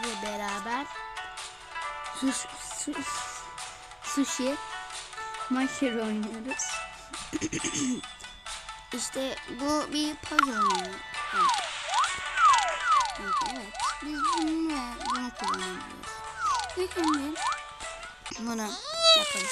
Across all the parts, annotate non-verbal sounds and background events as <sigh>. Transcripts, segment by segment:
sizlerle beraber suş, su, sushi maşır oynuyoruz. <coughs> işte bu bir puzzle oyunu. Evet. Evet, evet. Biz bunu ve bunu kullanıyoruz. İlk önce bunu yapalım.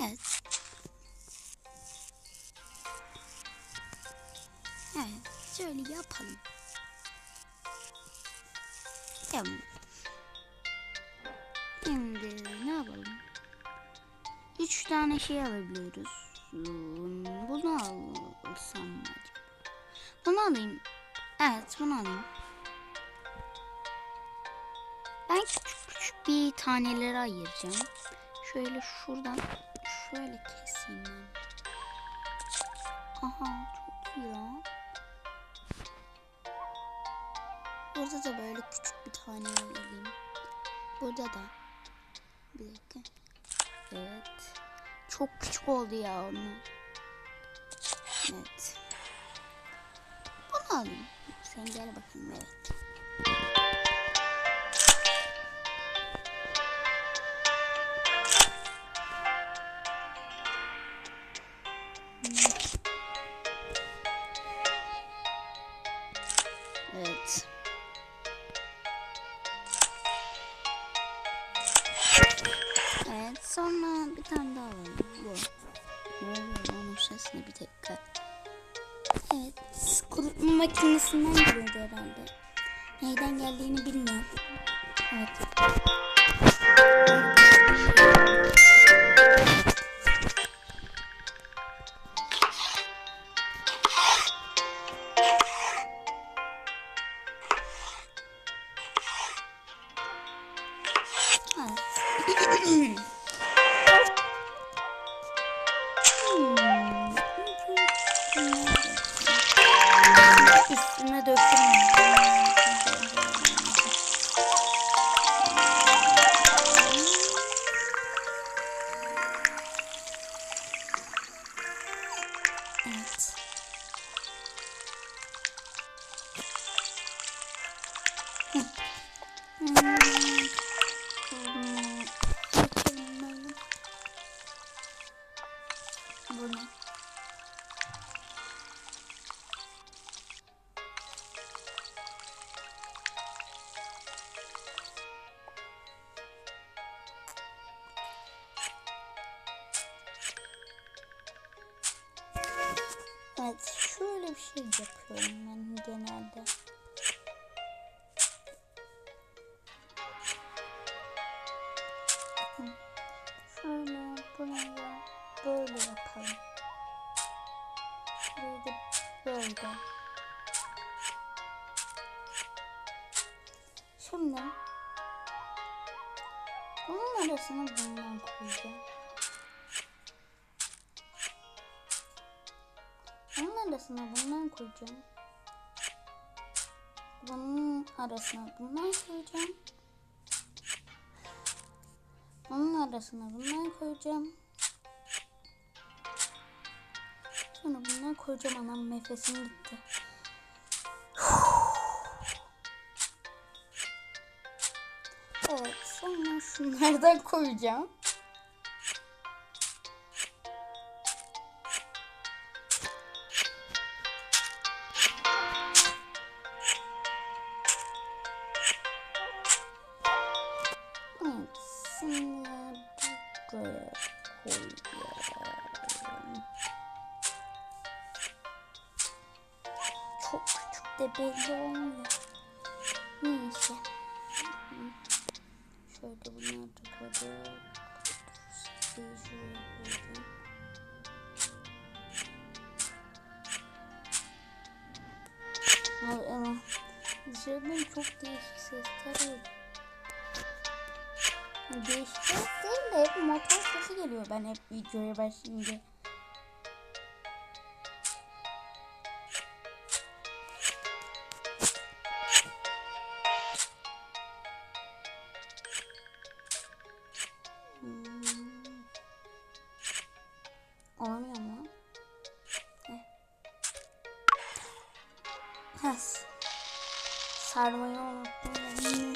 Evet. Evet. Şöyle yapalım. Tamam. Şimdi ne yapalım? Üç tane şey alabiliyoruz. Hmm, Bunu alsam mı acaba? Bunu alayım. Evet bunu alayım. Ben küçük küçük bir taneleri ayıracağım. Şöyle şuradan şöyle keseyim ben. Aha çok iyi ya. Burada da böyle küçük alayım. Burada da. Bir dakika. Evet. Çok küçük oldu ya onu. Evet. Bunu alayım. Sen gel bakayım. Evet. Sonra bir tane daha alalım. Bu. Ne oluyor onun sesine bir dakika. Evet kurutma makinesinden geliyordu herhalde. Neyden geldiğini bilmiyorum. Yapıyorum ben genelde. Şöyle bunu da böyle yapalım. Şurayı da böyle. Şimdi bunun arasına bundan koyacağım. Arasına bundan koyacağım. Bunun arasına bundan koyacağım. Bunun arasına bundan koyacağım. Sonra bundan koyacağım anam nefesim gitti. Evet sonra şunlardan koyacağım. De belli olmuyor. Neyse. Şöyle bunları da koyacağım. Ay ama dışarıdan çok değişik sesler geliyor. Değişik ses değil de hep motor sesi geliyor ben hep videoya başlayınca. Heh. Sarmayı unuttum.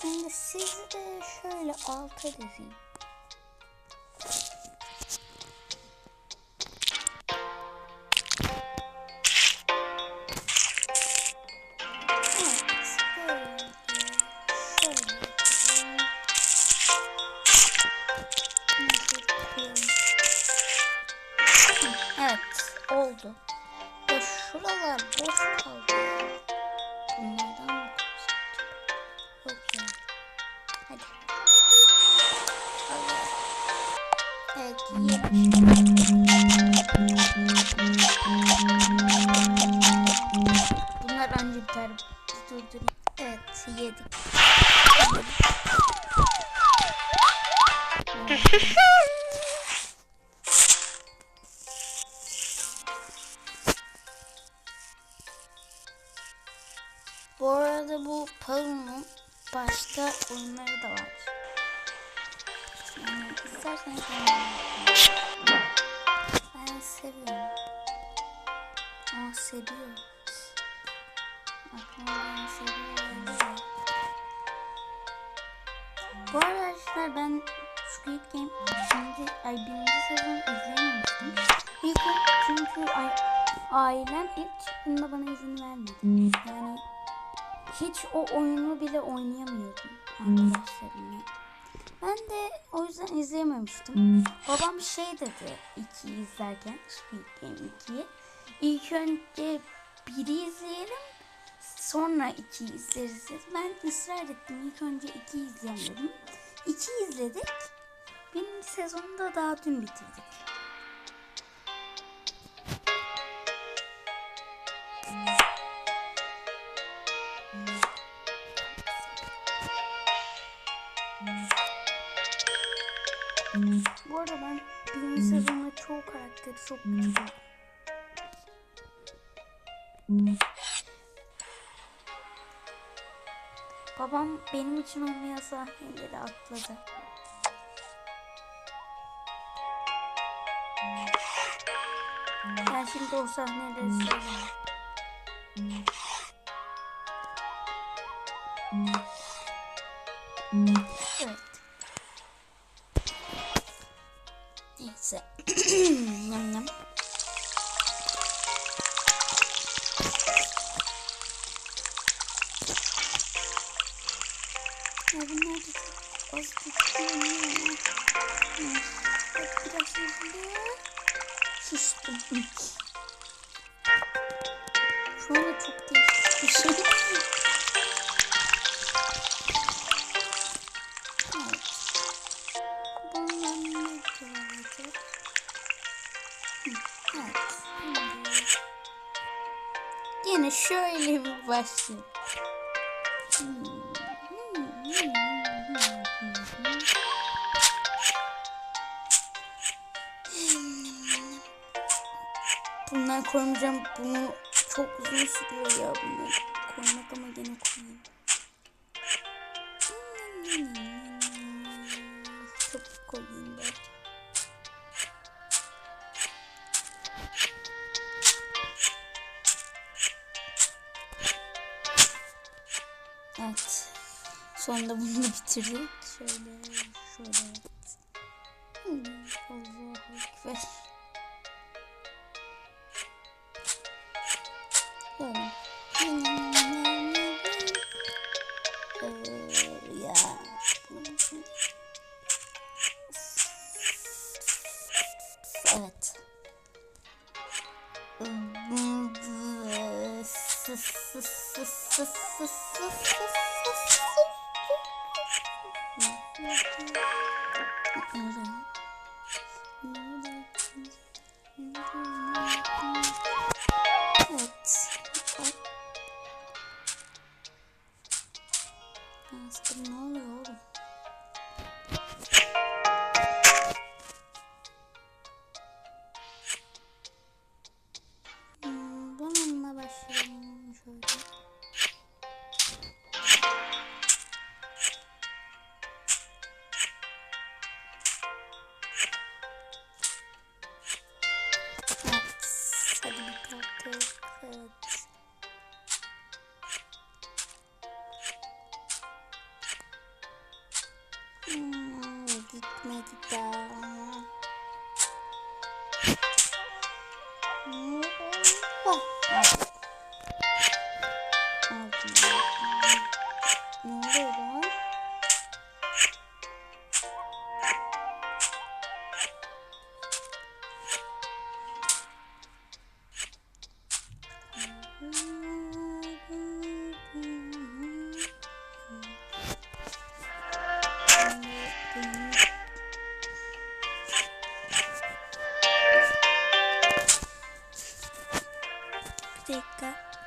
Şimdi hmm, sizi de şöyle alta dizeyim. Bunlar anca biter. Durdurayım. Evet, yedik. Bu arada bu Palum'un başka oyunları da var. İsterseniz. Ben seviyorum. Aa seviyor. Aklıma ben seviyorum. Bu arkadaşlar ben Squid Game ikinci, ay birinci sezon izleyememiştim. İlk çünkü ay, ailem ilk çıktığında bana izin vermedi. Yani hiç o oyunu bile oynayamıyordum arkadaşlarımla. Ben de o yüzden izleyememiştim. Babam şey dedi 2'yi izlerken Squid Game 2'yi. İlk önce biri izleyelim sonra 2'yi izleriz. Ben ısrar ettim. İlk önce 2'yi izleyelim dedim. 2'yi izledik. Birinci sezonu da daha dün bitirdik. Çok küçük. Babam benim için olmayan sahneleri atladı. Ben şimdi o sahneleri söyleyeyim. Ya bunlar da çok az tutuyor biraz hızlı. Sustum. Şu anda çok değişik bir şey. Yine şöyle bir başlayalım. Hmm. Bundan koymayacağım. Bunu çok uzun sürüyor ya bunları koymak ama gene koyayım. Sonunda bunu da bitirdik. Şöyle, şöyle. Hmm, Allahu Aslında ne oluyor oğlum?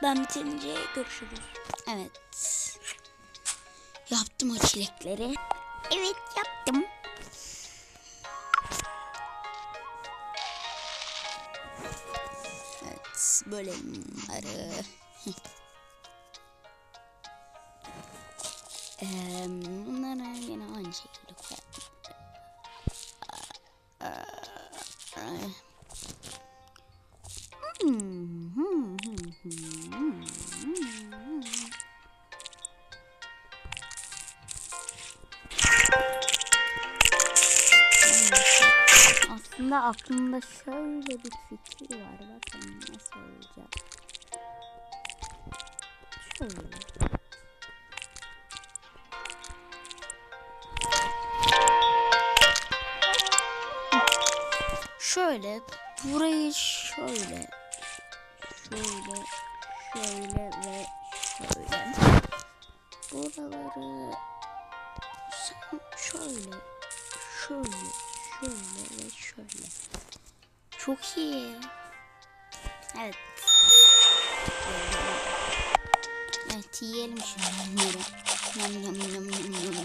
Ben bitirince görüşürüz. Evet. Yaptım o çilekleri. Evet yaptım. Evet böyle bunları. Aslında aklımda şöyle bir fikir var. Bakın nasıl olacak. Şöyle. Şöyle burayı şöyle şöyle şöyle ve şöyle buraları şöyle şöyle şöyle ve şöyle. Çok iyi. Evet. Evet yiyelim şimdi bunları. Yam yam yam yam yam.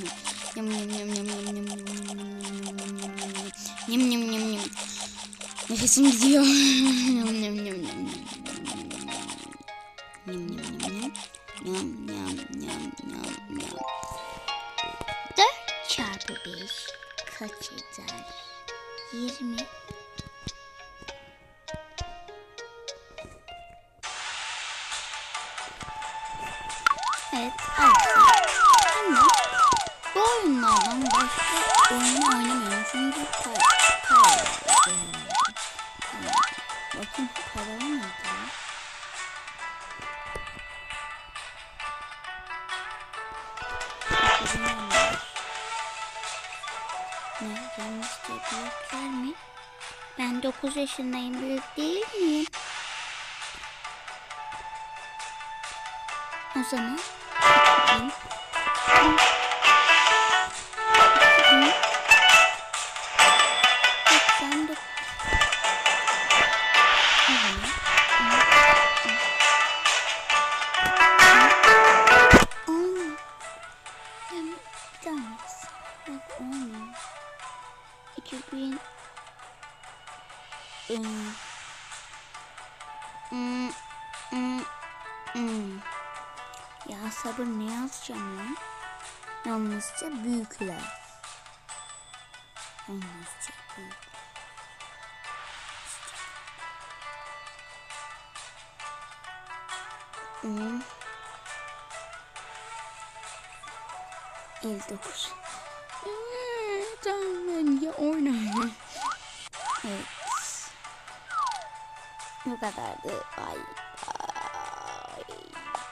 Yam yam yam yam yam yam. Yam yam yam yam. Nefesim gidiyor. yam yam yam yam. Yam yam yam yam. Yam yam yam yam yam. 4 çarpı 5 kaç eder? Yirmi. Evet, evet. Ama bu oyunlardan başka oyun oynamıyorum çünkü para, para. Bakın para Ben 9 yaşındayım. Büyük değil miyim? O zaman Yalnızca büyükler. Yalnızca büyükler. Hmm. 59. Canım ya oynar. Evet. Bu kadardı. Ay